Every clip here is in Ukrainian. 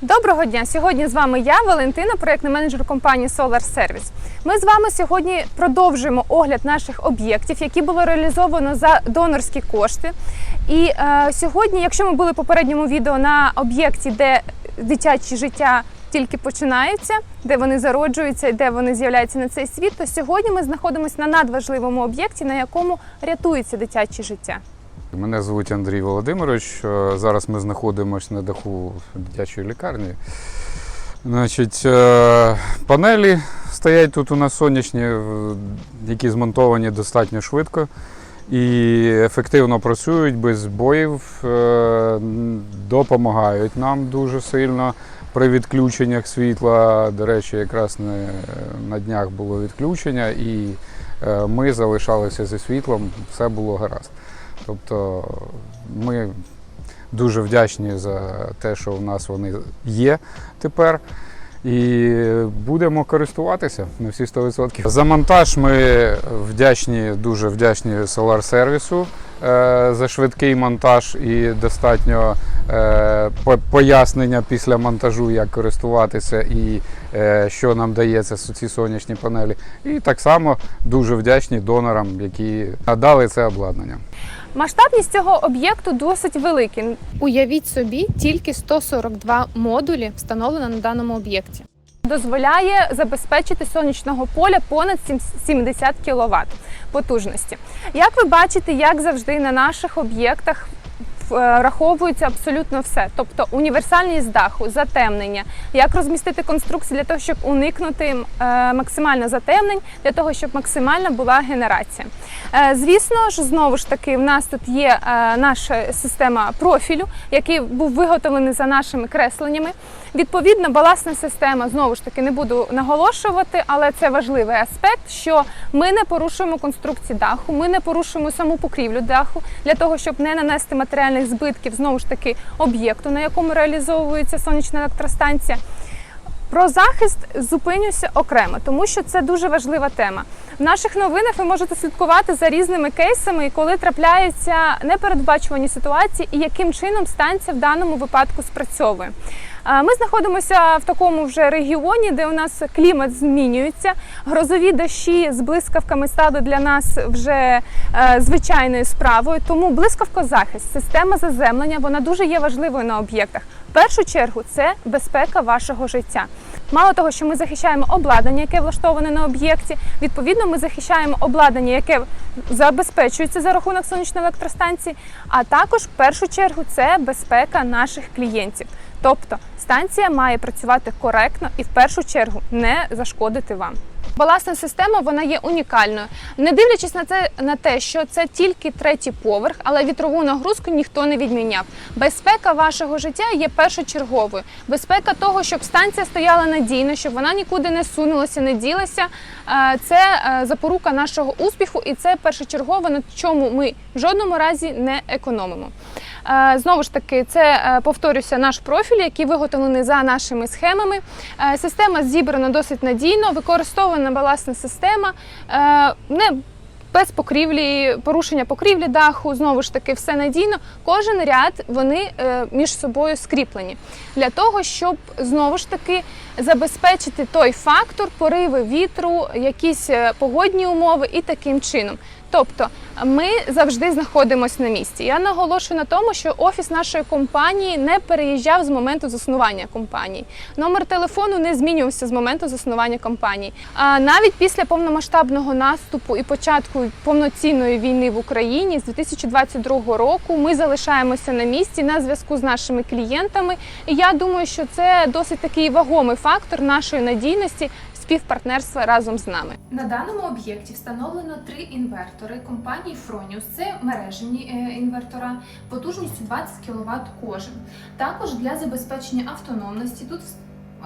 Доброго дня! Сьогодні з вами я, Валентина, проєктний менеджер компанії Solar Service. Ми з вами сьогодні продовжуємо огляд наших об'єктів, які було реалізовано за донорські кошти. І е, сьогодні, якщо ми були в попередньому відео на об'єкті, де дитяче життя тільки починається, де вони зароджуються і де вони з'являються на цей світ, то сьогодні ми знаходимося на надважливому об'єкті, на якому рятується дитяче життя. Мене звуть Андрій Володимирович. Е, Зараз ми знаходимося на даху дитячої лікарні. Значить, е, панелі стоять тут у нас сонячні, які змонтовані достатньо швидко і ефективно працюють без збоїв, е, допомагають нам дуже сильно при відключеннях світла. До речі, якраз на днях було відключення, і ми залишалися зі світлом, все було гаразд. Тобто ми дуже вдячні за те, що у нас вони є тепер. І будемо користуватися на всі 100%. За монтаж ми вдячні, дуже вдячні Solar сервісу е, за швидкий монтаж і достатньо е, пояснення після монтажу, як користуватися і е, що нам дається ці сонячні панелі. І так само дуже вдячні донорам, які надали це обладнання. Масштабність цього об'єкту досить велика. Уявіть собі, тільки 142 модулі встановлено на даному об'єкті. Дозволяє забезпечити сонячного поля понад 70 кВт потужності. Як ви бачите, як завжди на наших об'єктах враховується абсолютно все, тобто універсальність даху, затемнення, як розмістити конструкції для того, щоб уникнути е, максимально затемнень, для того, щоб максимальна була генерація. Е, Звісно ж, знову ж таки, в нас тут є е, наша система профілю, який був виготовлений за нашими кресленнями. Відповідно, баласна система знову ж таки не буду наголошувати, але це важливий аспект, що ми не порушуємо конструкції даху, ми не порушуємо саму покрівлю даху для того, щоб не нанести матеріальних збитків знову ж таки об'єкту, на якому реалізовується сонячна електростанція. Про захист зупинюся окремо, тому що це дуже важлива тема. В наших новинах ви можете слідкувати за різними кейсами, коли трапляються непередбачувані ситуації і яким чином станція в даному випадку спрацьовує. Ми знаходимося в такому вже регіоні, де у нас клімат змінюється. Грозові дощі з блискавками стали для нас вже е, звичайною справою. Тому блискавкозахист, система заземлення, вона дуже є важливою на об'єктах. Першу чергу це безпека вашого життя. Мало того, що ми захищаємо обладнання, яке влаштоване на об'єкті. Відповідно, ми захищаємо обладнання, яке забезпечується за рахунок сонячної електростанції. А також в першу чергу це безпека наших клієнтів. Тобто станція має працювати коректно і в першу чергу не зашкодити вам. Балансна система вона є унікальною. Не дивлячись на це на те, що це тільки третій поверх, але вітрову нагрузку ніхто не відміняв. Безпека вашого життя є першочерговою. Безпека того, щоб станція стояла надійно, щоб вона нікуди не сунулася, не ділася. е, Це е, запорука нашого успіху, і це першочергово, на чому ми в жодному разі не економимо. Е, Знову ж таки, це е, повторюся, наш профіль, який виготовлений за нашими схемами. Е, Система зібрана досить надійно, використована балансна система. Не без покрівлі, порушення покрівлі даху, знову ж таки, все надійно. Кожен ряд вони між собою скріплені для того, щоб знову ж таки забезпечити той фактор пориви вітру, якісь погодні умови і таким чином. Тобто ми завжди знаходимося на місці. Я наголошую на тому, що офіс нашої компанії не переїжджав з моменту заснування компанії. Номер телефону не змінювався з моменту заснування компанії. А навіть після повномасштабного наступу і початку повноцінної війни в Україні з 2022 року ми залишаємося на місці на зв'язку з нашими клієнтами. І я думаю, що це досить такий вагомий фактор нашої надійності співпартнерства разом з нами. На даному об'єкті встановлено три інвертори компанії Fronius. Це мережені е, інвертора потужністю 20 кВт кожен. Також для забезпечення автономності тут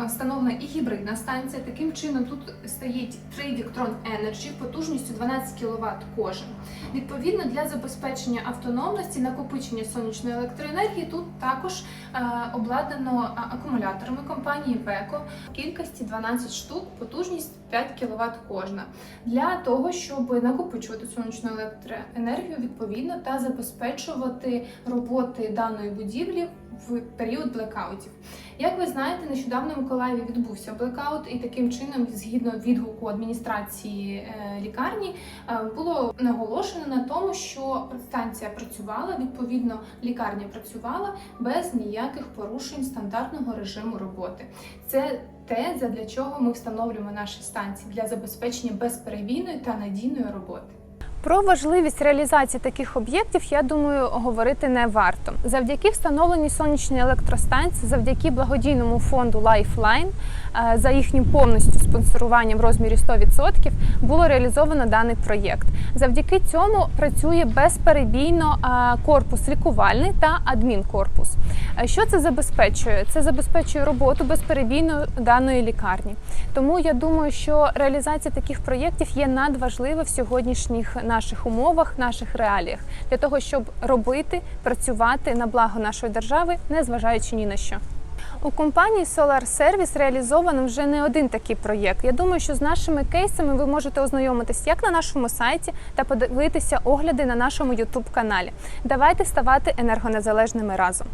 встановлена і гібридна станція. Таким чином тут стоїть три Victron Energy потужністю 12 кВт кожен. Відповідно, для забезпечення автономності накопичення сонячної електроенергії тут також е, обладнано акумуляторами компанії Beko в кількості 12 штук, потужність 5 кВт кожна. Для того, щоб накопичувати сонячну електроенергію відповідно та забезпечувати роботи даної будівлі в період блекаутів. Як ви знаєте, нещодавно в Миколаєві відбувся блекаут, і таким чином, згідно відгуку адміністрації е, лікарні, е, було наголошено на тому, що станція працювала, відповідно, лікарня працювала без ніяких порушень стандартного режиму роботи. Це те, задля чого ми встановлюємо наші станції для забезпечення безперебійної та надійної роботи. Про важливість реалізації таких об'єктів, я думаю, говорити не варто. Завдяки встановленій сонячній електростанції, завдяки благодійному фонду Lifeline, е, за їхнім повністю спонсоруванням в розмірі 100%, було реалізовано даний проєкт. Завдяки цьому працює безперебійно е, корпус лікувальний та адмінкорпус. Е, Що це забезпечує? Це забезпечує роботу безперебійно даної лікарні. Тому я думаю, що реалізація таких проєктів є надважлива в сьогоднішніх наших умовах, наших реаліях для того, щоб робити, працювати на благо нашої держави, не зважаючи ні на що. У компанії Solar Service реалізовано вже не один такий проєкт. Я думаю, що з нашими кейсами ви можете ознайомитись як на нашому сайті та подивитися огляди на нашому YouTube каналі. Давайте ставати енергонезалежними разом.